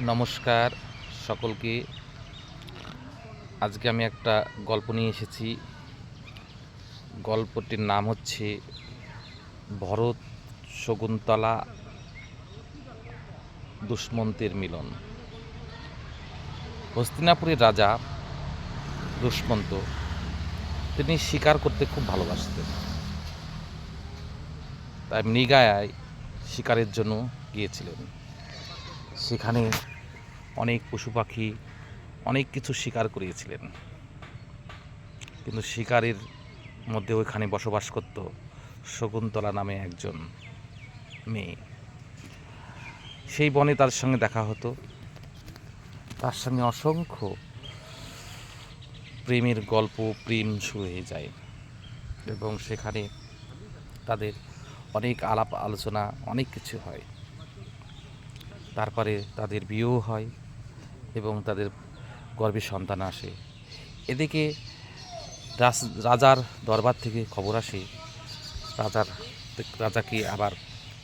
নমস্কার সকলকে। আজকে আমি একটা গল্প নিয়ে এসেছি। গল্পটির নাম হচ্ছে ভরত শকুন্তলা দুষ্মন্তের মিলন। হস্তিনাপুরের রাজা দুষ্মন্ত, তিনি শিকার করতে খুব ভালোবাসতেন। তাই মৃগায় শিকারের জন্য গিয়েছিলেন। সেখানে অনেক পশু পাখি অনেক কিছু শিকার করিয়েছিলেন। কিন্তু শিকারের মধ্যে ওইখানে বসবাস করত শকুন্তলা নামে একজন মেয়ে। সেই বনে তার সঙ্গে দেখা হতো। তার সঙ্গে অসংখ্য প্রেমের গল্প, প্রেম শুরু হয়ে যায় এবং সেখানে তাদের অনেক আলাপ আলোচনা, অনেক কিছু হয়। তারপরে তাদের বিয়েও হয় এবং তাদের গর্ভে সন্তান আসে। এদিকে রাজার দরবার থেকে খবর আসে, রাজার, রাজাকে আবার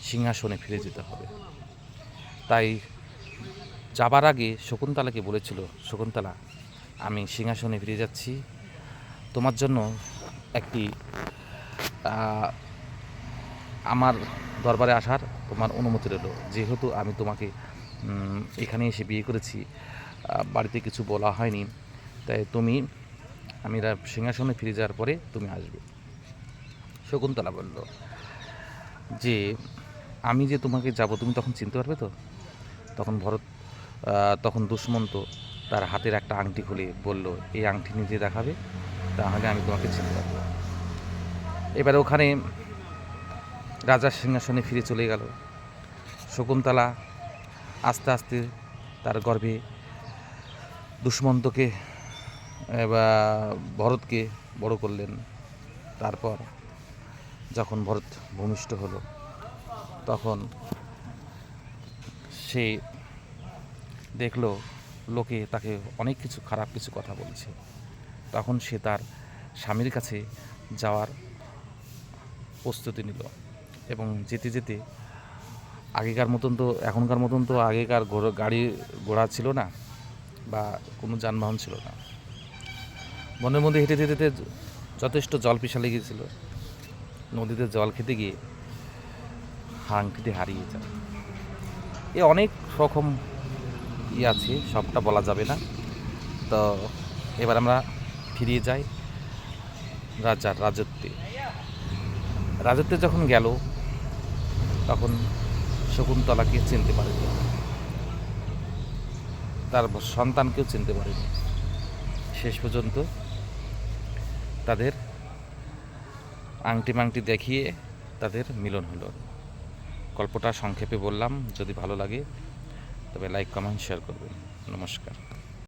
সিংহাসনে ফিরে যেতে হবে। তাই যাবার আগে শকুন্তলাকে বলেছিল, শকুন্তলা, আমি সিংহাসনে ফিরে যাচ্ছি। তোমার জন্য একটি আমার দরবারে আসার তোমার অনুমতি রইল। যেহেতু আমি তোমাকে এখানে এসে বিয়ে করেছি বাড়িতে কিছু বলা হয়নি, তাই তুমি, আমি সিংহাসনে ফিরে যাওয়ার পরে তুমি আসবে। শকুন্তলা বলল, যে, আমি যে তোমাকে যাব, তুমি তখন চিনতে পারবে তো? তখন ভরত তখন দুষ্মন্ত তার হাতের একটা আংটি খুলে বলল, এই আংটি নিজে দেখাবে, তাহলে আমি তোমাকে চিনতে পারব। এবারে ওখানে রাজার সিংহাসনে ফিরে চলে গেল। শকুন্তলা আস্তে আস্তে তার গর্ভে দুষ্মন্তকে, বা ভরতকে বড় করলেন। তারপর যখন ভরত ভূমিষ্ঠ হলো, তখন সে দেখল লোকে তাকে অনেক কিছু খারাপ কিছু কথা বলছে। তখন সে তার স্বামীর কাছে যাওয়ার প্রস্তুতি নিল। এবং যেতে যেতে আগেকার মতন তো, এখনকার মতন তো আগেকার ঘোড়া- গাড়ি ঘোড়া ছিল না বা কোনো যানবাহন ছিল না। বনের মধ্যে হেঁটে যেতে যেতে যথেষ্ট জল পিসা লেগেছিল নদীতে জল খেতে গিয়ে হাংটিটি হারিয়ে যায়। এ অনেক রকম ই আছে, সবটা বলা যাবে না। তো এবার আমরা ফিরিয়ে যাই রাজার রাজত্বে। রাজত্বে যখন গেল তখন শকুন্তলাকে চিনতে পারেনি। তার সন্তানকেও চিনতে পারেনি। শেষ পর্যন্ত তাদের আংটি মাংটি দেখিয়ে তাদের মিলন হলো। গল্পটা সংক্ষেপে বললাম, যদি ভালো লাগে তবে লাইক, কমেন্ট, শেয়ার করবেন। নমস্কার।